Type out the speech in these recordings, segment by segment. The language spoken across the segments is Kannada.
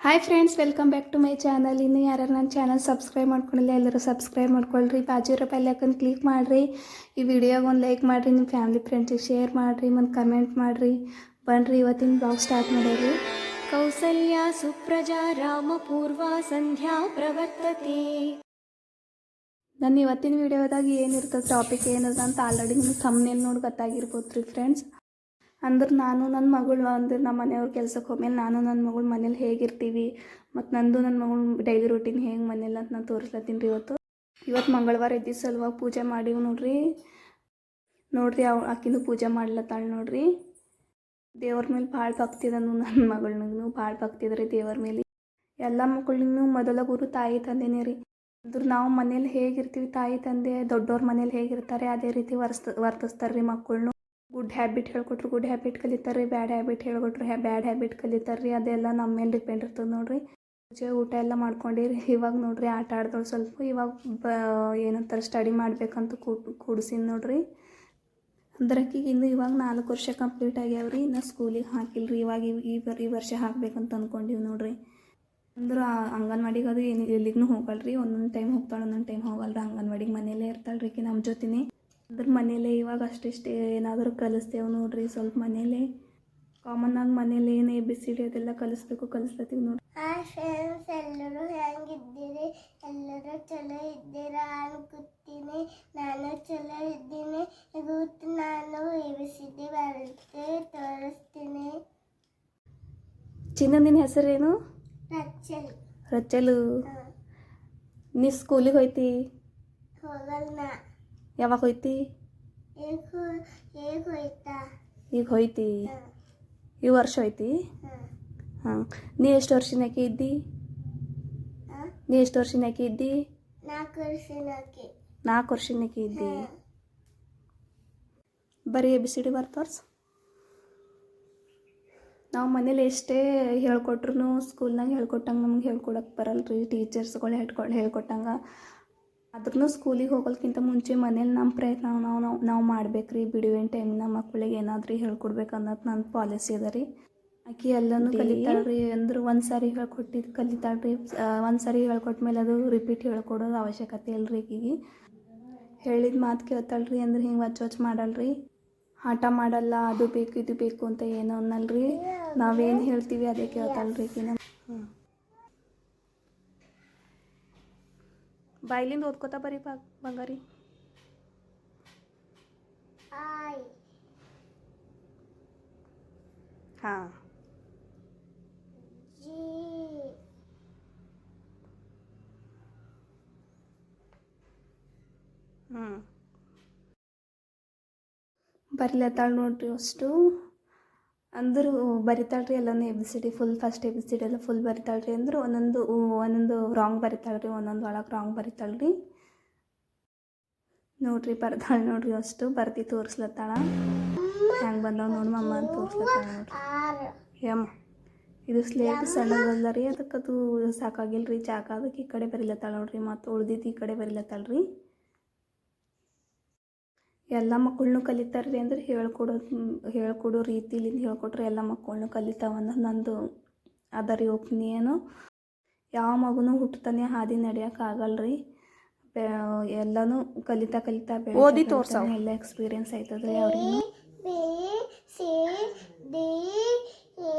Hi friends welcome back to my channel ಇನ್ನು ಯಾರು ನನ್ನ ಚಾನಲ್ ಸಬ್ಸ್ಕ್ರೈಬ್ ಮಾಡ್ಕೊಂಡಿಲ್ಲ ಎಲ್ಲರೂ ಸಬ್ಸ್ಕ್ರೈಬ್ ಮಾಡ್ಕೊಳ್ರಿ. ಬಾಜೂರ ಬೆಲ್ಲಕ್ಕನ್ ಕ್ಲಿಕ್ ಮಾಡಿರಿ. ಈ ವಿಡಿಯೋಗೆ ಒಂದು ಲೈಕ್ ಮಾಡಿರಿ ನಿಮ್ಮ ಫ್ಯಾಮಿಲಿ ಫ್ರೆಂಡ್ಸಿಗೆ ಶೇರ್ ಮಾಡಿರಿ ಒಂದು ಕಮೆಂಟ್ ಮಾಡಿರಿ. ಬನ್ನಿರಿ ಇವತ್ತಿನ ಬ್ಲಾಗ್ ಸ್ಟಾರ್ಟ್ ಮಾಡೋರಿ ಕೌಸಲ್ಯ ಸುಪ್ರಜಾ ರಾಮ ಪೂರ್ವ ಸಂಧ್ಯಾ ಪ್ರವರ್ತತೆ. ನನ್ನ ಇವತ್ತಿನ ವಿಡಿಯೋದಾಗ ಏನಿರ್ತದೆ ಟಾಪಿಕ್ ಏನದ ಅಂತ ಆಲ್ರೆಡಿ ನಿಮ್ಗೆ ಸಮ್ನೇನು ನೋಡಿ ಗೊತ್ತಾಗಿರ್ಬೋದು ರೀ ಫ್ರೆಂಡ್ಸ್ ಅಂದ್ರೆ ನಾನು ನನ್ನ ಮಗಳು, ಅಂದ್ರೆ ನಮ್ಮ ಮನೆಯವ್ರ ಕೆಲ್ಸಕ್ಕೆ ಹೋಗ್ಮೇಲೆ ನಾನು ನನ್ನ ಮಗಳು ಮನೇಲಿ ಹೇಗಿರ್ತೀವಿ, ಮತ್ತು ನಂದು ನನ್ನ ಮಗಳು ಡೈಲಿ ರೂಟೀನ್ ಹೇಗೆ ಮನೇಲಿ ಅಂತ ನಾನು ತೋರಿಸ್ಲತ್ತೀನಿ ರೀ ಇವತ್ತು. ಇವತ್ತು ಮಂಗಳವಾರ ಇದ್ದ ಸಲುವಾಗಿ ಪೂಜೆ ಮಾಡೀವಿ ನೋಡ್ರಿ. ನೋಡ್ರಿ ಅವ್, ಆಕಿನೂ ಪೂಜೆ ಮಾಡ್ಲತ್ತಾಳೆ ನೋಡ್ರಿ. ದೇವ್ರ ಮೇಲೆ ಭಾಳ ಭಕ್ತಿ ಇದನು ನನ್ನ ಮಗಳಿಗೂ ಭಾಳ ಭಕ್ತಿ ಅದ ದೇವ್ರ ಮೇಲೆ. ಎಲ್ಲ ಮಕ್ಕಳಿಗೂ ಮೊದಲ ಗುರು ತಾಯಿ ತಂದೆನೇ ರೀ. ಅಂದ್ರೆ ನಾವು ಮನೇಲಿ ಹೇಗಿರ್ತೀವಿ ತಾಯಿ ತಂದೆ ದೊಡ್ಡವ್ರ ಮನೇಲಿ ಹೇಗಿರ್ತಾರೆ, ಅದೇ ರೀತಿ ವರ್ಸ್ ವರ್ತಿಸ್ತಾರೆ ರೀ ಮಕ್ಕಳನ್ನು ಗುಡ್ ಹ್ಯಾಬಿಟ್ ಹೇಳ್ಕೊಟ್ರು, ಗುಡ್ ಹ್ಯಾಬಿಟ್ ಕಲಿತಾರೆ ರೀ ಬ್ಯಾಡ್ ಹ್ಯಾಬಿಟ್ ಹೇಳ್ಕೊಟ್ರು, ಹ್ಯಾ, ಬ್ಯಾಡ್ ಹ್ಯಾಬಿಟ್ ಕಲಿತಾರೆ ರೀ ಅದೆಲ್ಲ ನಮ್ಮ ಮೇಲೆ ಡಿಪೆಂಡ್ ಇರ್ತದೆ ನೋಡಿರಿ. ಪೂಜೆ ಊಟ ಎಲ್ಲ ಮಾಡ್ಕೊಂಡಿರಿ, ಇವಾಗ ನೋಡಿರಿ ಆಟ ಆಡ್ದಳು ಸ್ವಲ್ಪ ಇವಾಗ ಬ, ಏನಂತಾರೆ ಸ್ಟಡಿ ಮಾಡ್ಬೇಕಂತ ಕೂಡ್, ಕೂಡ್ಸಿನಿ ನೋಡ್ರಿ. ಅಂದ್ರೆ ಇನ್ನು ಇವಾಗ ನಾಲ್ಕು ವರ್ಷ ಕಂಪ್ಲೀಟ್ ಆಗ್ಯಾವ್ರಿ, ಇನ್ನು ಸ್ಕೂಲಿಗೆ ಹಾಕಿಲ್ಲ ರೀ ಇವಾಗ ಈ- ಈ ವರ್ಷ ಹಾಕ್ಬೇಕಂತ ಅಂದ್ಕೊಂಡಿವಿ ನೋಡ್ರಿ. ಅಂದ್ರೆ ಅಂಗನವಾಡಿಗೆ ಅದು ಏನು ಎಲ್ಲಿಗೂ ಹೋಗಲ್ರಿ, ಒಂದೊಂದು ಟೈಮ್ ಹೋಗ್ತಾಳೆ, ಒಂದೊಂದು ಟೈಮ್ ಹೋಗಲ್ರಿ, ಅಂಗನವಾಡಿಗೆ ಮನೇಲೇ ಇರ್ತಾಳೆ ರೀ ನಮ್ಮ ಜೊತೆನೇ. ಅಂದ್ರೆ ಮನೇಲೇ ಇವಾಗ ಅಷ್ಟಿಷ್ಟೇ ಏನಾದರೂ ಕಲಿಸ್ತೇವೆ ನೋಡ್ರಿ ಸ್ವಲ್ಪ ಮನೇಲೇ. ಕಾಮನ್ ಆಗಿ ಮನೇಲಿ ಏನು ಎ ಬಿ ಸಿ ಡಿ ಅದೆಲ್ಲ ಕಲಿಸ್ಬೇಕು ಕಲಿಸ್ಲತ್ತೀವಿ ನೋಡ್ರಿ. ಹಾಯ್ ಫ್ರೆಂಡ್ಸ್ ಎಲ್ಲರೂ ಹೆಂಗಿದ್ದೀರಿ? ಎಲ್ಲರೂ ಚಲೋ ಇದ್ದೀರಾ ಅನ್ಕೊತೀನಿ. ನಾನು ಚಲೋ ಇದ್ದೀನಿ. ಇವತ್ತು ನಾನು ಎ ಬಿ ಸಿ ಡಿ ಬರುತ್ತೆ ತೋರಿಸ್ತೀನಿ. ಚಿನ್ನ ನಿನ್ನ ಹೆಸರೇನು? ರಚ್ಚಲ್ ರಚ್ಚಲು ನೀ ಸ್ಕೂಲಿಗೆ ಹೋಯ್ತಿ? ಹೋಗಲ್ಲ ಯಾವಾಗ ಹೋಯ್ತಿ? ಈಗ ಹೋಯ್ತಾ? ಈ ವರ್ಷ ಹೋಯ್ತಿ? ಹಾಂ. ನೀ ಎಷ್ಟು ವರ್ಷನಾಕಿ ಇದ್ದಿ? ನೀ ಎಷ್ಟು ವರ್ಷನಾಕಿ ಇದ್ದಿ? ನಾಲ್ಕು ವರ್ಷನಾಕಿ ಇದ್ದಿ? ಬರೀ ಎ ಬಿ ಸಿ ಡಿ ಬರ್ತವ್ರ ನಾವು ಮನೇಲಿ ಎಷ್ಟೇ ಹೇಳ್ಕೊಟ್ರು ಸ್ಕೂಲ್ನಾಗ ಹೇಳ್ಕೊಟ್ಟಂಗೆ ನಮ್ಗೆ ಹೇಳ್ಕೊಡಕ್ಕೆ ಬರಲ್ಲ ರೀ ಟೀಚರ್ಸ್ಗಳು ಹೇಳ್ಕೊಳ್ ಹೇಳ್ಕೊಟ್ಟಂಗೆ. ಆದ್ರೂ ಸ್ಕೂಲಿಗೆ ಹೋಗೋಕ್ಕಿಂತ ಮುಂಚೆ ಮನೇಲಿ ನಮ್ಮ ಪ್ರಯತ್ನ ನಾವು ನಾವು ನಾವು ಮಾಡ್ಬೇಕು ರೀ ಬಿಡುವಿನ ನಮ್ಮ ಮಕ್ಕಳಿಗೆ ಏನಾದ್ರೂ ಹೇಳ್ಕೊಡ್ಬೇಕು ಅನ್ನೋದು ನನ್ನ ಪಾಲಿಸಿ ಅದ ರೀ. ಆಕೆ ಎಲ್ಲನೂ ಕಲಿತಾಳೆ ರೀ ಅಂದ್ರೆ ಒಂದು ಸಾರಿ ಹೇಳ್ಕೊಟ್ಟಿದ್ದು ಕಲಿತಾಳೆ ರೀ ಒಂದು ಸಾರಿ ಹೇಳ್ಕೊಟ್ಮೇಲೆ ಅದು ರಿಪೀಟ್ ಹೇಳ್ಕೊಡೋದು ಅವಶ್ಯಕತೆ ಇಲ್ಲ ರೀ ಈಗೀಗ ಹೇಳಿದ ಮಾತು ಕೇಳ್ತಾಳೆ ರೀ ಅಂದ್ರೆ ಹಿಂಗೆ ವಚ್ ವಚ್ ಮಾಡಲ್ರಿ. ಆಟ ಮಾಡಲ್ಲ ಅದು ಬೇಕು ಇದು ಬೇಕು ಅಂತ ಏನೋ ರೀ ನಾವೇನು ಹೇಳ್ತೀವಿ ಅದೇ ಕೇಳ್ತಾಳೆ ರೀ ಆಕಿನ ಹ್ಞೂ ಬಾಯ್ಲಿಂದ ಓದ್ಕೋತಾ ಬರೀ ಬಾ ಬಂಗಾರಿ ಆಯ್ ಹಾಂ ಹ್ಞೂ ಬರಿಲತ್ತಾಳ ನೋಡ್ರಿ ಅಷ್ಟು. ಅಂದ್ರು ರೀ ಎಲ್ಲನೂ A B C D full first A B C D ಎಲ್ಲ ಫುಲ್ ಬರಿತಾಳೆ ರೀ ಅಂದರು ಒಂದೊಂದು ಒಂದೊಂದು ರಾಂಗ್ ಬರಿತಾಳೆ ರೀ ಒಂದೊಂದು ಒಳಗೆ ರಾಂಗ್ ಬರಿತಾಳೆ ರೀ ನೋಡ್ರಿ ಬರ್ತಾಳೆ ನೋಡ್ರಿ ಅಷ್ಟು ಬರ್ತಿ ತೋರಿಸ್ಲತ್ತಾಳ. ಹೆಂಗೆ ಬಂದವ ನೋಡಿ ಮಮ್ಮ ಅಂತ ತೋರಿಸ್ಲತ್ತಾಳ ನೋಡ್ರಿ. ಯಮ್ಮ, ಇದು ಸ್ಲೇಟ್ ಸಣ್ಣದಲ್ಲ ರೀ ಅದಕ್ಕೆ ಅದು ಸಾಕಾಗಿಲ್ಲ ರೀ ಜಾಗ ಅದಕ್ಕೆ ಈ ಕಡೆ ಬರಿಲತ್ತಾಳ ನೋಡ್ರಿ, ಮತ್ತು ಉಳ್ದಿದ್ದು ಈ ಕಡೆ ಬರಿಲತ್ತಾಳ ರೀ ಎಲ್ಲ ಮಕ್ಕಳನ್ನೂ ಕಲಿತಾರೆ ರೀ ಅಂದ್ರೆ ಹೇಳ್ಕೊಡೋದು ಹೇಳ್ಕೊಡೋ ರೀತಿಲಿಂದ ಹೇಳ್ಕೊಟ್ರೆ ಎಲ್ಲ ಮಕ್ಕಳನ್ನೂ ಕಲಿತಾವ ಅನ್ನೋದು ನಂದು ಅದ ರೀ ಒಪಿನಿಯನು. ಯಾವ ಮಗುನೂ ಹುಟ್ಟತಾನೆ ಹಾದಿ ನಡೆಯೋಕೆ ಆಗಲ್ಲ ರೀ ಎಲ್ಲನೂ ಕಲಿತಾ ಕಲಿತಾ ಓದಿ ಬೆಳೀತಾ ಎಲ್ಲ ಎಕ್ಸ್ಪೀರಿಯನ್ಸ್ ಆಯ್ತದ್ರಿ ಅವ್ರಿಗೆ. B C D E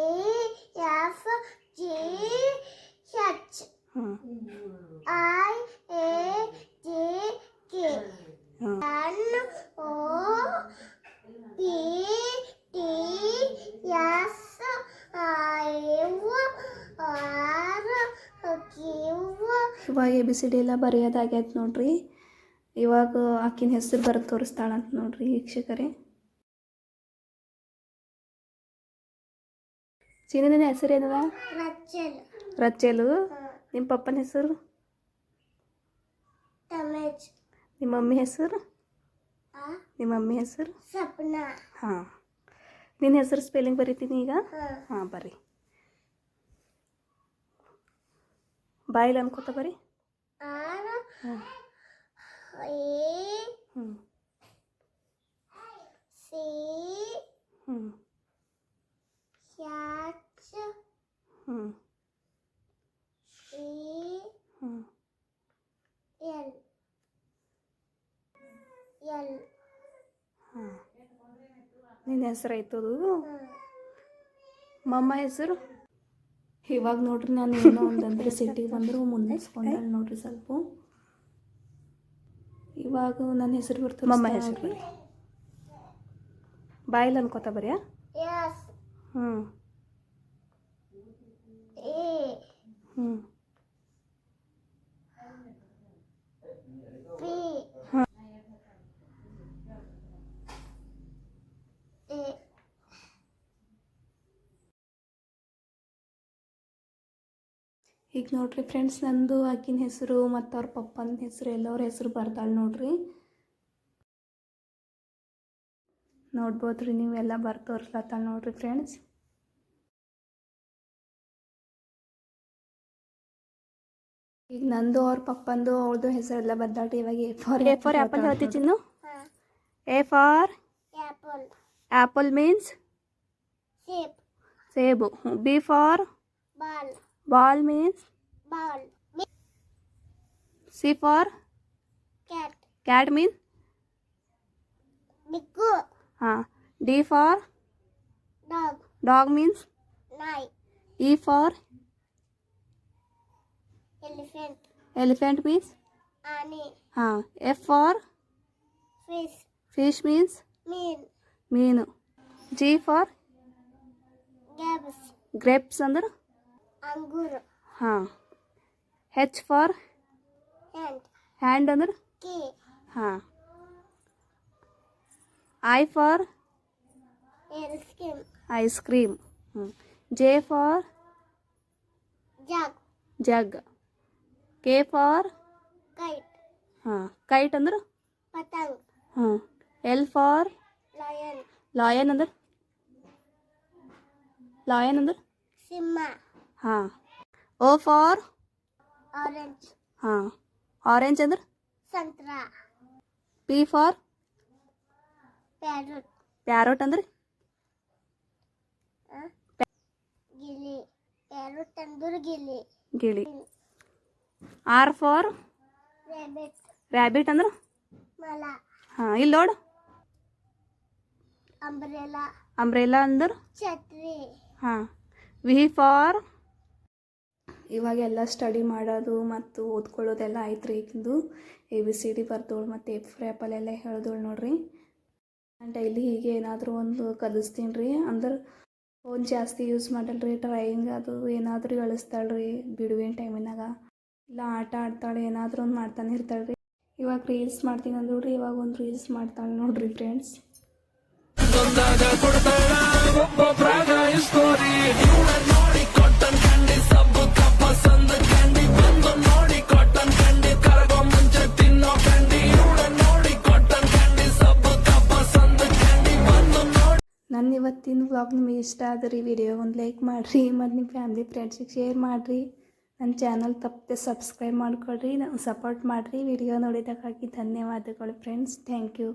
F G H ಹ್ಞೂ ಐ ಎ ಜೆ ಕೆ ಹ್ಞೂ N O P T S I R Q ಇವಾಗ ಎ ಬಿ ಸಿ ಡಿ ಎಲ್ಲ ಬರೆಯೋದಾಗ್ಯದ ನೋಡ್ರಿ. ಇವಾಗ ಆಕಿನ ಹೆಸರು ಬರೆದು ತೋರಿಸ್ತಾಳಂತ ನೋಡ್ರಿ ವೀಕ್ಷಕರೇ. ಚೀನಿ ನಿನ್ನ ಹೆಸರು ಏನದ? ರಚೆಲು ರಚ್ಚೇಲು. ನಿಮ್ಮ ಪಪ್ಪನ ಹೆಸರು? ನಿಮ್ಮ ಮಮ್ಮಿ ಹೆಸರು? ನಿಮ್ಮ ಮಮ್ಮಿ ಹೆಸರು? ಹಾಂ. ನಿನ್ನ ಹೆಸರು ಸ್ಪೆಲ್ಲಿಂಗ್ ಬರೀತೀನಿ ಈಗ? ಹ. ಹಾಂ ಬರ್ರಿ. ಬಾಯಿಲ್ ಅನ್ಕೋತ ಬರ್ರಿ. R I C H I L L ನಿನ್ನ ಹೆಸರು ಮಮ್ಮ ಹೆಸರು ಇವಾಗ ನೋಡ್ರಿ ನಾನು ಏನೋ ಒಂದಂದ್ರೆ ಸಿಟಿಗೆ ಬಂದ್ರು ಮುನ್ನಿಸ್ಕೊಂಡಳು ನೋಡ್ರಿ ಸ್ವಲ್ಪ. ಇವಾಗ ನನ್ನ ಹೆಸರು ಬರ್ತದೆ ಮಮ್ಮ ಹೆಸರು ಬಾಯಲ್ಲಿ ಅನ್ಕೋತ ಬರಿಯಾ? ಹ್ಞೂ ಹ್ಞೂ ಈಗ ನೋಡ್ರಿ ಫ್ರೆಂಡ್ಸ್ ನಂದು ಆಕಿನ ಹೆಸರು ಮತ್ತು ಅವ್ರ ಪಪ್ಪನ ಹೆಸರು ಎಲ್ಲವ್ರ ಹೆಸರು ಬರ್ತಾಳೆ ನೋಡ್ರಿ. ನೋಡ್ಬೋದ್ರಿ ನೀವೆಲ್ಲ ಬರ್ತೋರ್ಸ್ಲತ್ತಾಳೆ ತೋರಿಸ್ಲತ್ತಾಳ ನೋಡ್ರಿ ಫ್ರೆಂಡ್ಸ್ ಈಗ ನಂದು ಅವ್ರ ಪಪ್ಪಂದು ಅವ್ರದ್ದು ಹೆಸರೆಲ್ಲ ಬರ್ದಾಳ್ರಿ ಇವಾಗ A for A for apple ಹೇಳ್ತಿ ಚಿನ್ನು? ಹಾಂ. A for apple apple means ಸೇಬು B for Ball means? Ball. C for? Cat. Cat means? Diggu. Ah. D for? Dog. Dog means? Nai. E for? Elephant. Elephant means? Ani. Ah. F for? Fish. Fish means? Mean. Mean. G for? Grapes. Grapes under? ಅಂಗೂರು ಹಾಂ H for ಹ್ಯಾಂಡ್ hand ಅಂದ್ರೆ ಕೀ ಹಾಂ I for air skin ice cream ಹ್ಞೂ J for jug jug K for kite ಹಾಂ kite ಅಂದ್ರೆ ಪತಂಗ್ ಹಾಂ L for ಲಯನ್ lion ಅಂದ್ರೆ lion ಅಂದ್ರೆ ಸಿಂಹ ಹಾಂ. O for? ಆರೆಂಜ್ ಹಾಂ. ಆರೆಂಜ್ ಅಂದ್ರೆ? ಸಂತ್ರ. P for? ಪ್ಯಾರಟ್ ಪ್ಯಾರೋಟ್ ಅಂದ್ರೆ? ಗಿಲಿ ಪ್ಯಾರಟ್ ಅಂದ್ರೆ ಗಿಲಿ ಗಿಳಿ. R for? ರ್ಯಾಬಿಟ್ ರ್ಯಾಬಿಟ್ ಅಂದ್ರೆ? ಮಲ. ಹಾಂ ಇಲ್ಲಿ ನೋಡು. ಅಂಬ್ರೆಲಾ ಅಂಬ್ರೆಲಾ ಅಂದ್ರೆ? ಛತ್ರಿ. ಹಾಂ. V for? ಇವಾಗ ಎಲ್ಲ ಸ್ಟಡಿ ಮಾಡೋದು ಮತ್ತು ಓದ್ಕೊಳ್ಳೋದೆಲ್ಲ ಆಯ್ತು ರೀ ಈಗಿಂದು. ಎ ಬಿ ಸಿ ಡಿ ಬರ್ದೋಳು ಮತ್ತು ಎಫ್ ಆ್ಯಪಲ್ ಎಲ್ಲ ಹೇಳ್ದೋಳು ನೋಡ್ರಿ. ಡೈಲಿ ಹೀಗೆ ಏನಾದರೂ ಒಂದು ಕಲಿಸ್ತೀನಿ ರೀ ಅಂದ್ರೆ ಫೋನ್ ಜಾಸ್ತಿ ಯೂಸ್ ಮಾಡಲ್ಲ ರೀ ಡ್ರಾಯಿಂಗ್ ಅದು ಏನಾದರೂ ಕಳಿಸ್ತಾಳೆ ರೀ ಬಿಡುವಿನ ಟೈಮಿನಾಗ ಇಲ್ಲ ಆಟ ಆಡ್ತಾಳೆ, ಏನಾದರೂ ಒಂದು ಮಾಡ್ತಾನೆ ಇರ್ತಾಳೆ ರೀ ಇವಾಗ ರೀಲ್ಸ್ ಮಾಡ್ತೀನಿ ಅಂದ್ರೆ ಇವಾಗ ಒಂದು ರೀಲ್ಸ್ ಮಾಡ್ತಾಳೆ ನೋಡ್ರಿ ಫ್ರೆಂಡ್ಸ್ ನನ್ನ ಇವತ್ತಿನ ವ್ಲಾಗ್ ನಿಮಗೆ ಇಷ್ಟ ಆದ್ರಿ ವಿಡಿಯೋ ಒಂದು ಲೈಕ್ ಮಾಡಿರಿ, ಮತ್ತು ನಿಮ್ಮ ಫ್ಯಾಮಿಲಿ ಫ್ರೆಂಡ್ಸಿಗೆ ಶೇರ್ ಮಾಡಿರಿ. ನನ್ನ ಚಾನಲ್ ತಪ್ಪದೆ ಸಬ್ಸ್ಕ್ರೈಬ್ ಮಾಡ್ಕೊಳ್ರಿ ನಂಗೆ ಸಪೋರ್ಟ್ ಮಾಡಿರಿ. ವಿಡಿಯೋ ನೋಡಿದ್ದಕ್ಕಾಗಿ ಧನ್ಯವಾದಗಳು ಫ್ರೆಂಡ್ಸ್ ಥ್ಯಾಂಕ್ ಯು